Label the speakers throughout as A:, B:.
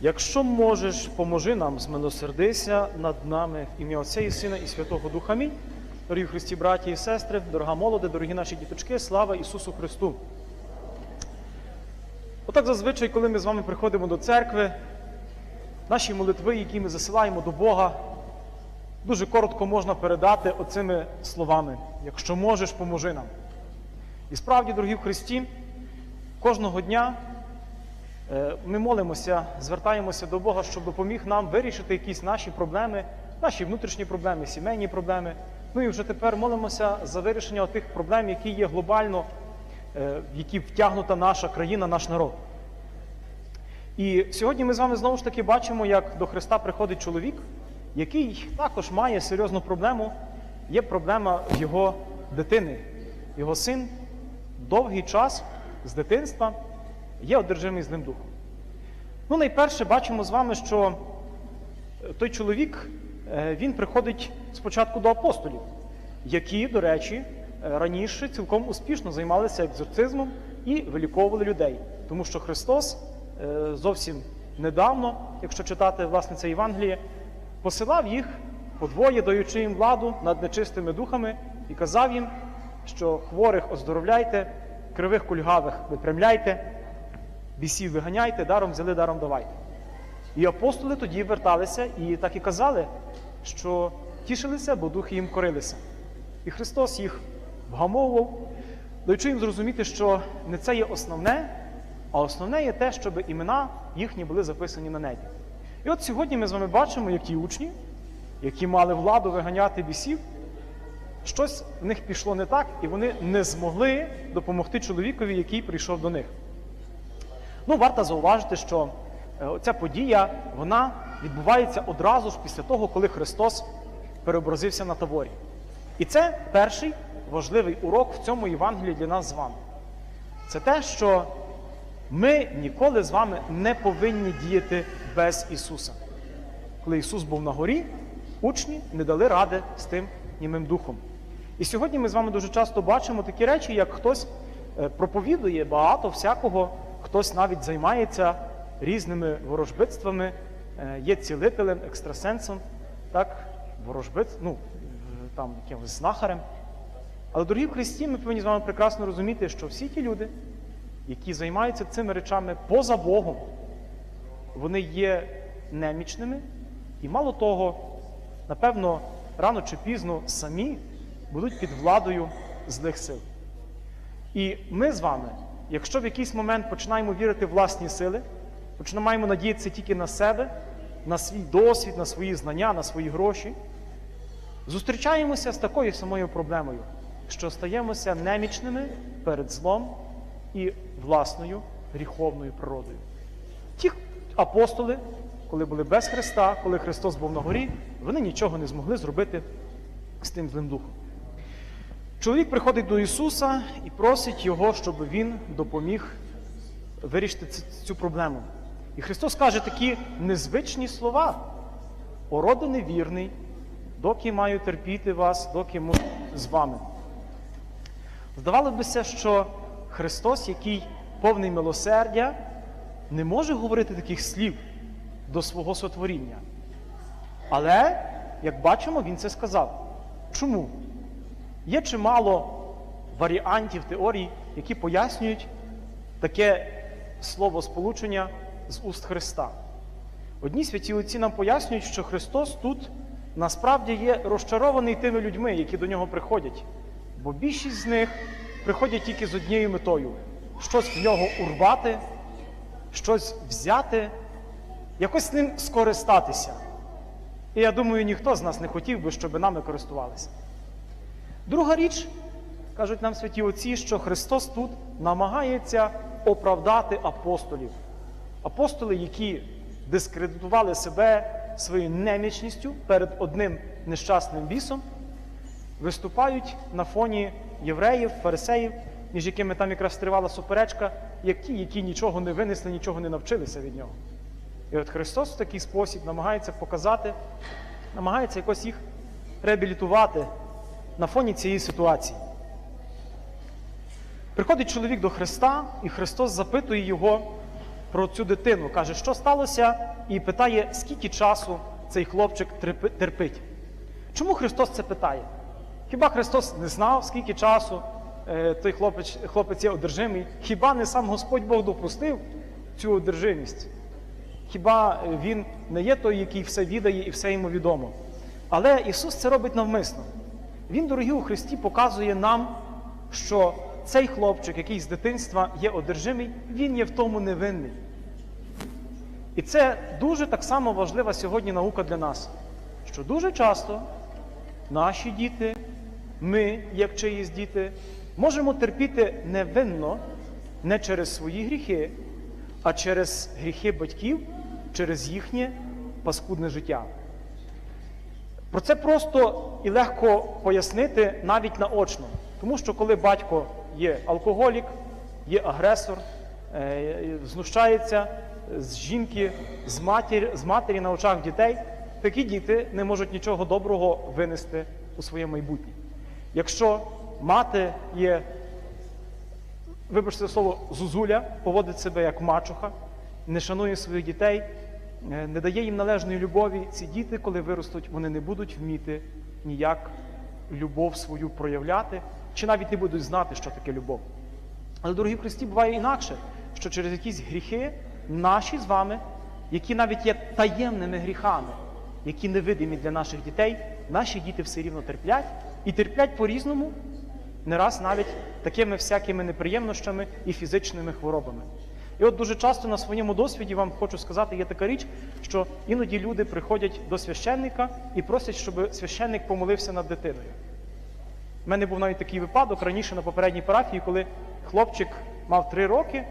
A: Якщо можеш, поможи нам, змилосердися над нами в ім'я Отця і Сина і Святого Духа. Амінь. Дорогі Христі, браті і сестри, дорога молоде, дорогі наші діточки, слава Ісусу Христу. Отак зазвичай, коли ми з вами приходимо до церкви, наші молитви, які ми засилаємо до Бога, дуже коротко можна передати оцими словами: якщо можеш, поможи нам. І справді, дорогі Христі, кожного дня ми молимося, звертаємося до Бога, щоб допоміг нам вирішити якісь наші проблеми, наші внутрішні проблеми, сімейні проблеми. Ну і вже тепер молимося за вирішення тих проблем, які є глобально, е, в які втягнута наша країна, наш народ. І сьогодні ми з вами знову ж таки бачимо, як до Христа приходить чоловік, який також має серйозну проблему. Є проблема його дитини. Його син довгий час з дитинства є одержимий злим духом. Ну, найперше бачимо з вами, що е, той чоловік е, він приходить спочатку до апостолів, які, до речі, е, раніше цілком успішно займалися екзорцизмом і виліковували людей. Тому що Христос зовсім недавно, якщо читати власне це Євангеліє, посилав їх подвоє, даючи їм владу над нечистими духами, і казав їм, що хворих оздоровляйте, кривих кульгавих випрямляйте, бісів виганяйте, даром взяли, даром давайте. І апостоли тоді верталися і так і казали, що тішилися, бо духи їм корилися. І Христос їх вгамовував, даючи їм зрозуміти, що не це є основне, а основне є те, щоб імена їхні були записані на небі. І от сьогодні ми з вами бачимо, як ті учні, які мали владу виганяти бісів, щось в них пішло не так, і вони не змогли допомогти чоловікові, який прийшов до них. Ну, варто зауважити, що е, ця подія вона відбувається одразу ж після того, коли Христос переобразився на таборі. І це перший важливий урок в цьому Євангелії для нас з вами. Це те, що ми ніколи з вами не повинні діяти без Ісуса. Коли Ісус був на горі, учні не дали ради з тим німим духом. І сьогодні ми з вами дуже часто бачимо такі речі, як хтось е, проповідує багато всякого, хтось навіть займається різними ворожбитствами, е, є цілителем, екстрасенсом, так, ворожбит, ну, е, там якимось знахарем. Але, дорогі в Христі, ми повинні з вами прекрасно розуміти, що всі ті люди, які займаються цими речами поза Богом, вони є немічними, і мало того, напевно, рано чи пізно самі будуть під владою злих сил. І ми з вами, якщо в якийсь момент починаємо вірити в власні сили, починаємо надіятися тільки на себе, на свій досвід, на свої знання, на свої гроші, зустрічаємося з такою самою проблемою, що стаємося немічними перед злом і власною гріховною природою. Ті апостоли, коли були без Христа, коли Христос був на горі, вони нічого не змогли зробити з тим злим духом. Чоловік приходить до Ісуса і просить Його, щоб Він допоміг вирішити цю проблему. І Христос каже такі незвичні слова: «О, роде невірний, доки маю терпіти вас, доки можу з вами. Здавалося б, що Христос, який повний милосердя, не може говорити таких слів до свого сотворіння. Але, як бачимо, він це сказав. Чому? Є чимало варіантів теорій, які пояснюють таке слово сполучення з уст Христа. Одні святі отці нам пояснюють, що Христос тут насправді є розчарований тими людьми, які до нього приходять. Бо більшість з них приходять тільки з однією метою щось в нього урвати, щось взяти, якось ним скористатися. І я думаю, ніхто з нас не хотів би, щоб нами користувалися. Друга річ, кажуть нам святі отці, що Христос тут намагається оправдати апостолів. Апостоли, які дискредитували себе своєю немічністю перед одним нещасним бісом, виступають на фоні євреїв, фарисеїв, між якими там якраз тривала суперечка, як ті, які нічого не винесли, нічого не навчилися від нього. І от Христос в такий спосіб намагається показати, намагається якось їх реабілітувати на фоні цієї ситуації. Приходить чоловік до Христа, і Христос запитує його про цю дитину. Каже, що сталося, і питає, скільки часу цей хлопчик терпить. Чому Христос це питає? Хіба Христос не знав, скільки часу е, той хлопець, хлопець є одержимий? Хіба не сам Господь Бог допустив цю одержимість? Хіба е, він не є той, який все відає і все йому відомо? Але Ісус це робить навмисно. Він, дорогі у Христі, показує нам, що цей хлопчик, який з дитинства є одержимий, він є в тому невинний. І це дуже так само важлива сьогодні наука для нас, що дуже часто наші діти, ми, як чиїсь діти, можемо терпіти невинно не через свої гріхи, а через гріхи батьків, через їхнє паскудне життя. Про це просто і легко пояснити навіть наочно. Тому що коли батько є алкоголік, є агресор, е, знущається з жінки, з матері, з матері на очах дітей, такі діти не можуть нічого доброго винести у своє майбутнє. Якщо мати є, вибачте слово, зузуля, поводить себе як мачуха, не шанує своїх дітей, не дає їм належної любові, ці діти, коли виростуть, вони не будуть вміти ніяк любов свою проявляти, чи навіть не будуть знати, що таке любов. Але, дорогі Христі, буває інакше, що через якісь гріхи наші з вами, які навіть є таємними гріхами, які невидимі для наших дітей, наші діти все рівно терплять і терплять по-різному, не раз навіть такими всякими неприємнощами і фізичними хворобами. І от дуже часто на своєму досвіді вам хочу сказати, є така річ, що іноді люди приходять до священника і просять, щоб священник помолився над дитиною. У мене був навіть такий випадок раніше на попередній парафії, коли хлопчик мав три роки,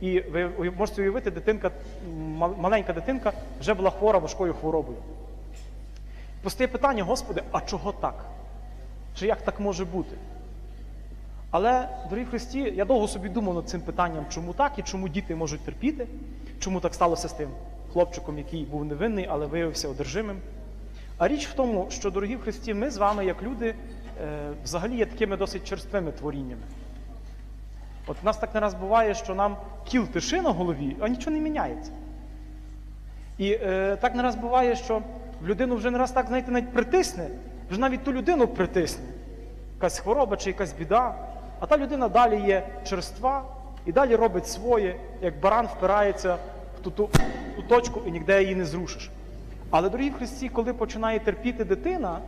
A: і ви можете уявити, дитинка, маленька дитинка вже була хвора важкою хворобою. Постає питання, Господи, а чого так? Чи як так може бути? Але, дорогі Христі, я довго собі думав над цим питанням, чому так і чому діти можуть терпіти, чому так сталося з тим хлопчиком, який був невинний, але виявився одержимим. А річ в тому, що, дорогі Христі, ми з вами, як люди, е, взагалі є такими досить черствими творіннями. От в нас так не раз буває, що нам кіл тиши на голові, а нічого не міняється. І е, так не раз буває, що в людину вже не раз так, знаєте, навіть притисне, вже навіть ту людину притисне. Якась хвороба чи якась біда, а та людина далі є черства і далі робить своє, як баран впирається в ту, ту, ту точку і ніде її не зрушиш. Але, дорогі Христі, коли починає терпіти дитина,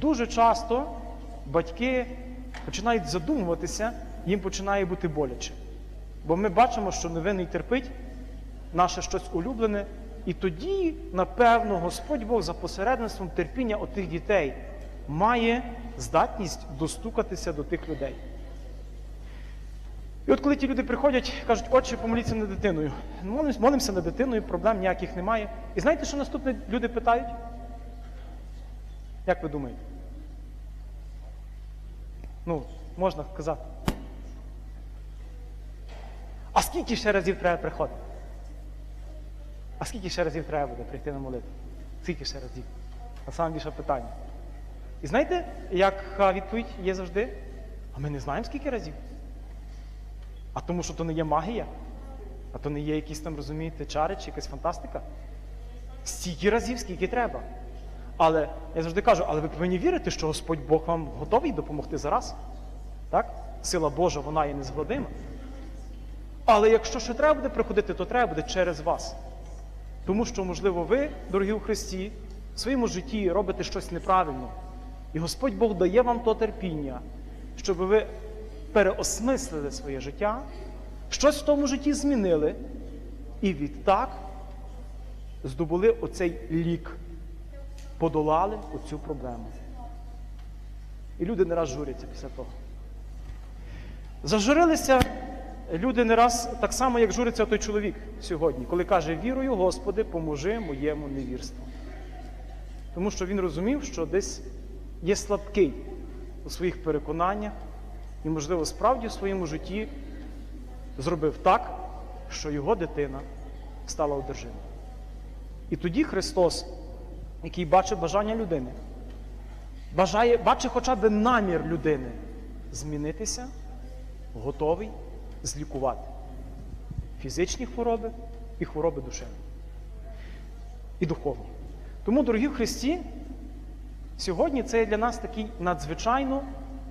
A: дуже часто батьки починають задумуватися, їм починає бути боляче. Бо ми бачимо, що невинний терпить наше щось улюблене, і тоді, напевно, Господь Бог за посередництвом терпіння отих дітей має здатність достукатися до тих людей. І от коли ті люди приходять, кажуть, отче, помоліться над дитиною. Молимося над дитиною, проблем ніяких немає. І знаєте, що наступне люди питають? Як ви думаєте? Ну, можна казати. А скільки ще разів треба приходити? А скільки ще разів треба буде прийти на молитву? Скільки ще разів? А питання. І знаєте, яка відповідь є завжди? А ми не знаємо, скільки разів. А тому, що то не є магія, а то не є якісь там, розумієте, чари чи якась фантастика. Стільки разів, скільки треба. Але я завжди кажу, але ви повинні вірити, що Господь Бог вам готовий допомогти зараз. Так? Сила Божа, вона є незгладима. Але якщо ще треба буде приходити, то треба буде через вас. Тому що, можливо, ви, дорогі у Христі, в своєму житті робите щось неправильно. І Господь Бог дає вам то терпіння, щоб ви переосмислили своє життя, щось в тому житті змінили, і відтак здобули оцей лік, подолали оцю проблему. І люди не раз журяться після того. Зажурилися люди не раз так само, як журиться той чоловік сьогодні, коли каже: Вірую, Господи, поможи моєму невірству. Тому що він розумів, що десь є слабкий у своїх переконаннях і, можливо, справді в своєму житті зробив так, що його дитина стала одержимою. І тоді Христос, який бачить бажання людини, бажає, бачить хоча б намір людини змінитися, готовий злікувати. фізичні хвороби і хвороби душевні і духовні. Тому, дорогі в Христі, сьогодні це є для нас такий надзвичайно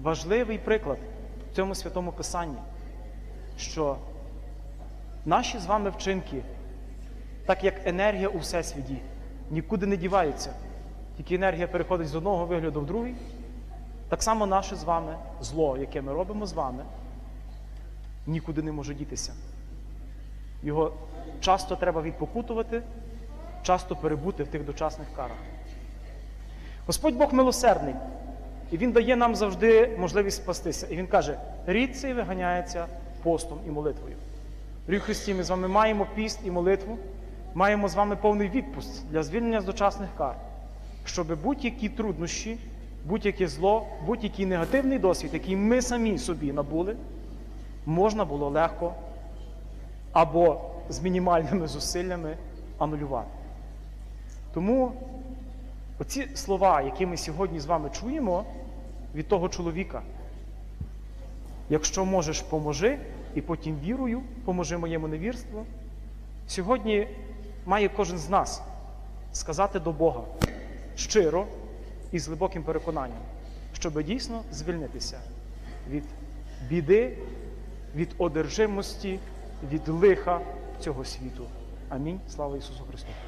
A: важливий приклад в цьому святому Писанні, що наші з вами вчинки, так як енергія у всесвіті, нікуди не діваються, тільки енергія переходить з одного вигляду в другий, так само наше з вами зло, яке ми робимо з вами, нікуди не може дітися. Його часто треба відпокутувати, часто перебути в тих дочасних карах. Господь Бог милосердний, і Він дає нам завжди можливість спастися. І Він каже: рід цей виганяється постом і молитвою. Дорогі Христі, ми з вами маємо піст і молитву, маємо з вами повний відпуст для звільнення з дочасних кар, щоб будь-які труднощі, будь-яке зло, будь-який негативний досвід, який ми самі собі набули, можна було легко або з мінімальними зусиллями анулювати. Тому оці слова, які ми сьогодні з вами чуємо від того чоловіка, якщо можеш, поможи, і потім вірою, поможи моєму невірству, сьогодні має кожен з нас сказати до Бога щиро і з глибоким переконанням, щоб дійсно звільнитися від біди, від одержимості, від лиха цього світу. Амінь. Слава Ісусу Христу!